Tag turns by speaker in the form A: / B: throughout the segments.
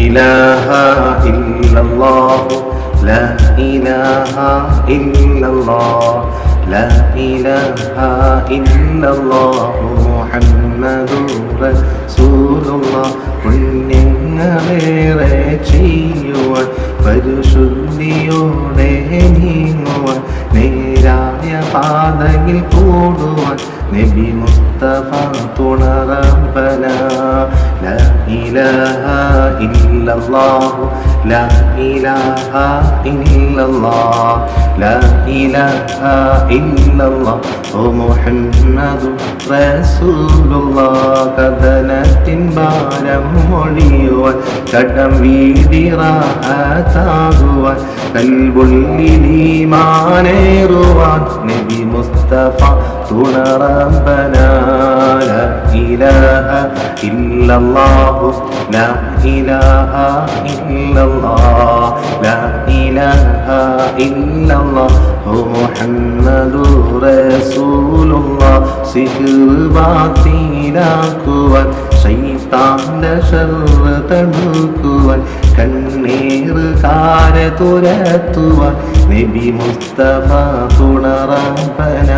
A: إله إلا الله لا إله إلا الله لا إله إلا الله محمد رسول الله പുണ്യങ്ങളേറെ ചെയ്യുവാൻ പരിശുദ്ധിയോടെ നീങ്ങുവാൻ നേരായ പാതയിൽ കൂടുവാൻ നബി മുസ്തഫ തുണറബന لا إله إلا الله لا إله إلا الله لا إله إلا الله محمد رسول الله കഥനത്തിൻ ഭാരം മൊഴിയുവാൻ കടം വീടിറാത്താകുവാൻ കൽബുള്ളിലീമാനേറുവാൻ നബി المصطفى. دون ربنا لا إله إلا الله. لا إله إلا الله. لا إله إلا الله. محمد رسول الله. سكر باطلا قوات താണ്ട ശർവ തണുക്കുവാൻ കണ്ണീർ കാര തുരത്തുവാൻ നബി മുസ്തഫ തുണറപ്പന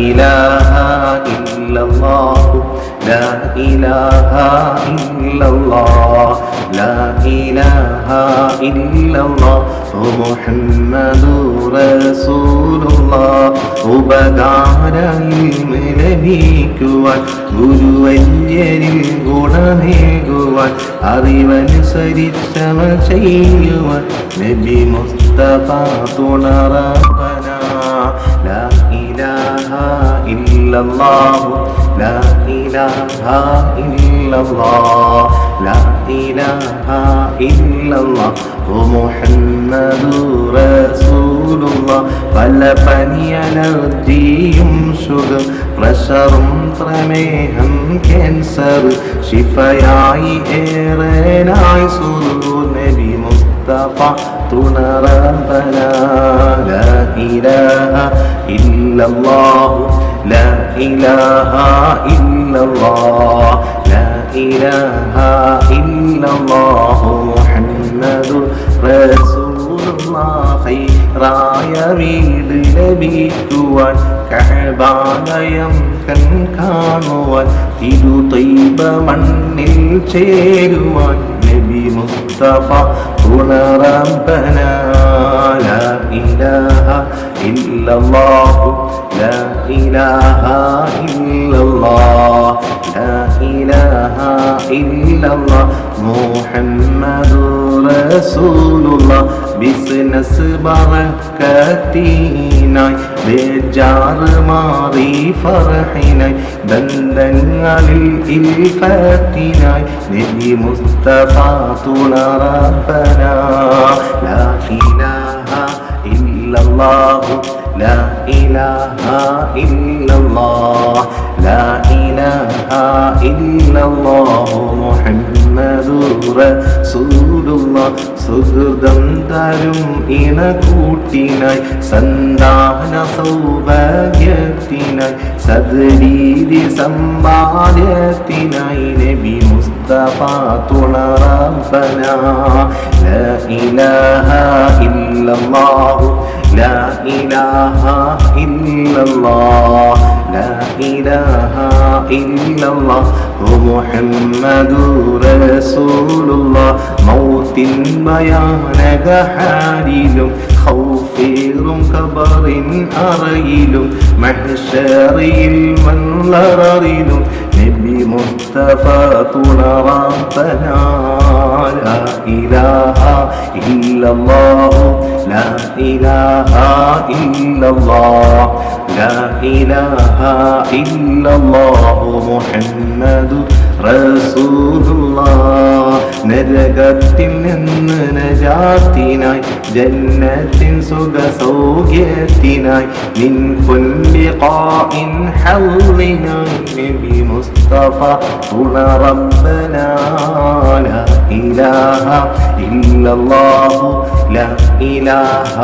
A: ഇലാഹ ഇല്ലല്ലാഹു ഇലാഹ ഇല്ലല്ലാഹ്. لا إله إلا الله محمد رسول الله ഉപകാരയിൽ ലഭിക്കുവാൻ ഗുരുവര്യരിൽ ഗുണമേകുവാൻ അറിവനുസരിച്ചവ ചെയ്യുവാൻ നബി മുസ്തഫ തുണറബന لا إله إلا الله لا إله إلا الله لا إله إلا الله محمد رسول الله പല പനിയലർജിയും ഷുഗർ പ്രഷറും പ്രമേഹം ക്യാൻസർ ശിഫയായി ഏറനായി സുറു നബി മുസ്തഫ തുണറബന لا إله إلا الله لا إله إلا الله لا إله إلا الله محمد رسول الله خيراയ വീട് ലഭിക്കുവാൻ കഹബാലയം കൺ കാണുവാൻ തിരുതൈബ മണ്ണിൽ ചേരുവാൻ നബി മുസ്തഫ ഉണറബന لا إله إلا الله لا إله إلا الله لا إله إلا الله محمد رسول الله ബിസിനസ് ബറക്കത്തിനായി ബേജാർ മാറി ഫർഹിനായി ബന്ധങ്ങളിൽ ഇൽഫത്തിനായി നബി മുസ്തഫ തുണറബന ഇല്ലല്ലാഹു ലാ ഇലാഹ ഇല്ലല്ലാഹ് ലാ ഇലാഹ ഇല്ലല്ലാഹു മുഹമ്മദുർ റസൂലുള്ളാഹ്. സുഹൃതം തരും ഇണ കൂട്ടിനായി സന്താന സൗഭാഗ്യത്തിനായി സദ്രീതി സമ്പാദ്യത്തിനായി നബി മുസ്തഫ തുണറബന ഇലാഹ ഇല്ലല്ലാഹു إله إلا الله لا إله إلا الله هو محمد رسول الله موت بيان حليل خوف كبر أريل محشر من لرريل نبي مصطفى طول ربنا لا إله إلا الله ലാ ഇലാഹ ഇല്ലല്ലാഹ് لا إله إلا الله محمد رسول الله നരകത്തിൽ നിന്ന് നജാത്തിനായി ജന്നത്തിൻ സുഖ സൗഖ്യത്തിനായി നിൻ പുല്ലിഖാഇൻ ഹൗളിനായി നബി മുസ്തഫ ഗുണറബ്ബന ഇലാഹ ഇല്ലല്ലാഹു ലാ ഇലാഹ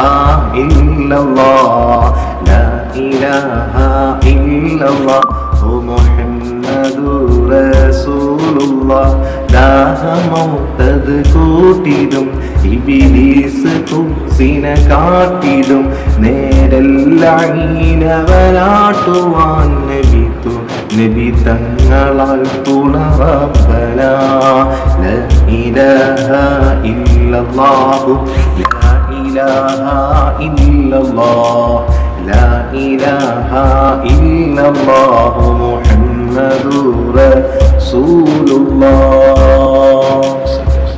A: ഇല്ലല്ലാഹ് ലാ ഇലാഹ ഇല്ലല്ലാഹു മുഹമ്മദുർ റസൂലുള്ള ദാഹമൗത്തത് കൂട്ടിടും ഇബിലീസ് കുസിനെ കാട്ടിടും നേരെല്ലാം ഈനവനാട്ടുവാൻ നബി നബി തങ്ങളാൽ തുണറബന ഇലഹ ഇല്ലല്ലാഹു. ലാ ഇലഹ ഇല്ലല്ലാഹ്. ലാ ഇലഹ ഇല്ലല്ലാഹു മുഹമ്മദുർ റസൂലുള്ളാഹ്